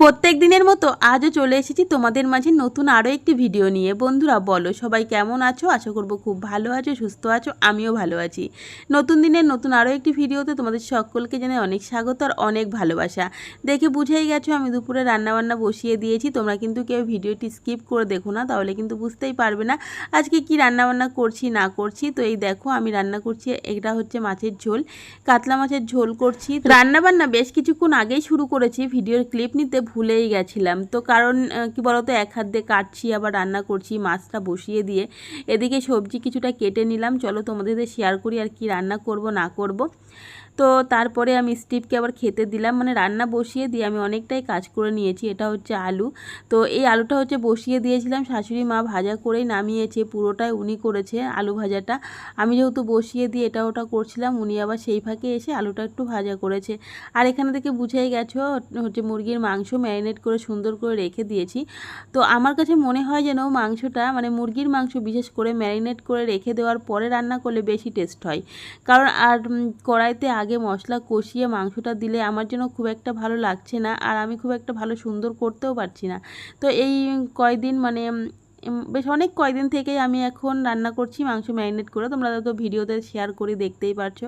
প্রত্যেক দিনের মতো আজও চলে এসেছি তোমাদের মাঝে নতুন আরও একটি ভিডিও নিয়ে। বন্ধুরা, বলো, সবাই কেমন আছো? আশা করব খুব ভালো আছো, সুস্থ আছো, আমিও ভালো আছি। নতুন দিনের নতুন আরও একটি ভিডিওতে তোমাদের সকলকে জানাই অনেক স্বাগত আর অনেক ভালোবাসা। দেখে বুঝেই গেছো, আমি দুপুরে রান্নাবান্না বসিয়ে দিয়েছি। তোমরা কিন্তু কেউ ভিডিওটি স্কিপ করে দেখো না, তাহলে কিন্তু বুঝতেই পারবে না আজকে কি রান্নাবান্না করছি, না করছি। তো এই দেখো, আমি রান্না করছি, এটা হচ্ছে মাছের ঝোল, কাতলা মাছের ঝোল করছি। রান্নাবান্না বেশ কিছুক্ষণ আগেই শুরু করেছি, ভিডিওর ক্লিপ নিতে ভুলেই গেছিলাম। তো কারণ কি বলতো, এক হাত দিয়ে কাটছি, আবার রান্না করছি, মাছটা বসিয়ে দিয়ে এদিকে সবজি কিছুটা কেটে নিলাম। চলো তোমাদের শেয়ার করি আর কি রান্না করব, না করব। তো তারপরে আমি স্টিভকে আবার খেতে দিলাম। মানে রান্না বসিয়ে দিয়ে আমি অনেকটাই কাজ করে নিয়েছি। এটা হচ্ছে আলু। তো এই আলুটা হচ্ছে বসিয়ে দিয়েছিলাম। শাশুড়ি মা ভাজা করেই নামিয়েছে। পুরোটাই উনি করেছে আলু ভাজাটা। আমি যেহেতু বসিয়ে দিয়ে এটা ওটা করছিলাম, উনি আবার সেই ফাঁকে এসে আলুটা একটু ভাজা করেছে। আর এখানে থেকে বুঝেই গেছো, হচ্ছে মুরগির মাংস ম্যারিনেট করে সুন্দর করে রেখে দিয়েছি। তো আমার কাছে মনে হয় যেন মাংসটা মানে মুরগির মাংস বিশেষ করে ম্যারিনেট করে রেখে দেওয়ার পরে রান্না করলে বেশি টেস্ট হয়। কারণ আর কড়াইতে আগে মশলা কষিয়ে মাংসটা দিলে আমার জন্য খুব একটা ভালো লাগছে না আর আমি খুব একটা ভালো সুন্দর করতেও পারছি না। তো এই কয়দিন মানে বেশ অনেক কয়দিন থেকেই আমি এখন রান্না করছি মাংস ম্যারিনেট করে। তোমরা তো ভিডিওতে শেয়ার করি দেখতেই পারছ।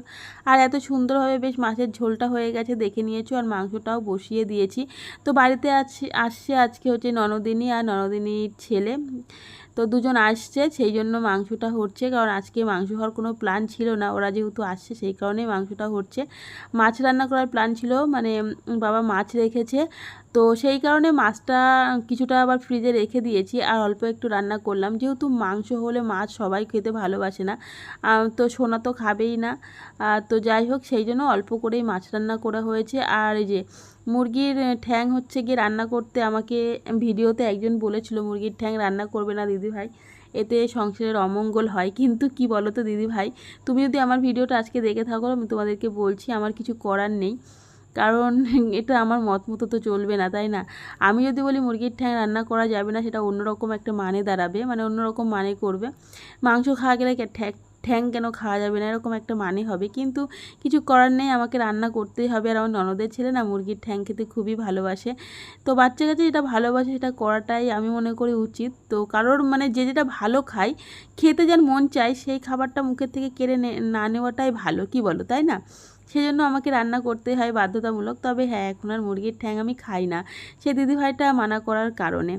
আর এত সুন্দরভাবে বেশ মাছের ঝোলটা হয়ে গেছে দেখে নিয়েছো আর মাংসটাও বসিয়ে দিয়েছি। তো বাড়িতে আছে, আসছে আজকে হচ্ছে ননদিনী আর ননদিনীর ছেলে। তো দুজন আসছে, সেই জন্য মাংসটা হচ্ছে, কারণ আজকে মাংস হওয়ার কোনো প্ল্যান ছিল না। ওরা যেহেতু আসছে, সেই কারণেই মাংসটা হচ্ছে। মাছ রান্না করার প্ল্যান ছিল মানে বাবা মাছ রেখেছে। তো সেই কারণে মাছটা কিছুটা আবার ফ্রিজে রেখে দিয়েছি আর অল্প একটু রান্না করলাম। যেহেতু মাংস হলে মাছ সবাই খেতে ভালোবাসে না তো সোনা তো খাবেই না। তো যাই হোক, সেই জন্য অল্প করেই মাছ রান্না করা হয়েছে। আর এই যে মুরগির ঠ্যাং হচ্ছে গিয়ে রান্না করতে আমাকে ভিডিওতে একজন বলেছিল, মুরগির ঠ্যাং রান্না করবে না দিদি ভাই। এতে সংসারের অমঙ্গল হয়। কিন্তু কি বলো তো দিদি ভাই, তুমি যদি আমার ভিডিওটা আজকে দেখে থাকো, আমি তোমাদেরকে বলছি, আমার কিছু করার নেই। কারণ এটা আমার মত মতো তো চলবে না, তাই না? আমি যদি বলি মুরগির ঠ্যাং রান্না করা যাবে না, সেটা অন্যরকম একটা মানে দাঁড়াবে মানে অন্যরকম মানে করবে। মাংস খাওয়া গেলে ঠ্যাং ঠ্যাং কেন খাওয়া যাবে না? এরকম একটা মানে হবে। কিন্তু কিছু করার নেই, আমাকে রান্না করতেই হবে। আর আমার ননদের ছেলে না মুরগির ঠ্যাং খেতে খুবই ভালোবাসে। তো বাচ্চা কাছে যেটা ভালোবাসে সেটা করাটাই আমি মনে করি উচিত। তো কারোর মানে যে যেটা ভালো খায়, খেতে যার মন চায়, সেই খাবারটা মুখের থেকে কেড়ে নে- নেওয়াটাই ভালো। কি বলো, তাই না? সেজন্য আমাকে রান্না করতে হয় বাধ্যতামূলক। তবে হ্যাঁ এখন আর মুরগির ঠ্যাং আমি খাই না। সে দিদিভাইটা মানা করার কারণে।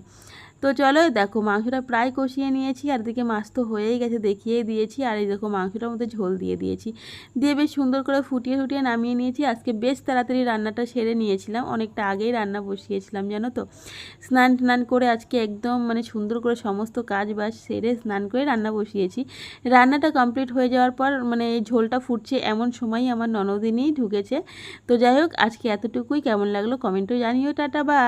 তো চলো দেখো মাংসটা প্রায় কষিয়ে নিয়েছি, আর দিকে মাছ তো হয়েই গেছে, দেখিয়েই দিয়েছি। আর এই দেখো মাংসটার মধ্যে ঝোল দিয়ে দিয়েছি। দিয়ে বেশ সুন্দর করে ফুটিয়ে ফুটিয়ে নামিয়ে নিয়েছি। আজকে বেশ তাড়াতাড়ি রান্নাটা সেরে নিয়েছিলাম। অনেকটা আগেই রান্না বসিয়েছিলাম, জানো তো? স্নান টান করে আজকে একদম মানে সুন্দর করে সমস্ত কাজ বাজ সেরে স্নান করে রান্না বসিয়েছি। রান্নাটা কমপ্লিট হয়ে যাওয়ার পর মানে এই ঝোলটা ফুটছে এমন সময়ই আমার ননদিনই ঢুকেছে। তো যাই হোক, আজকে এতটুকুই। কেমন লাগল কমেন্টও জানিও। টাটা বা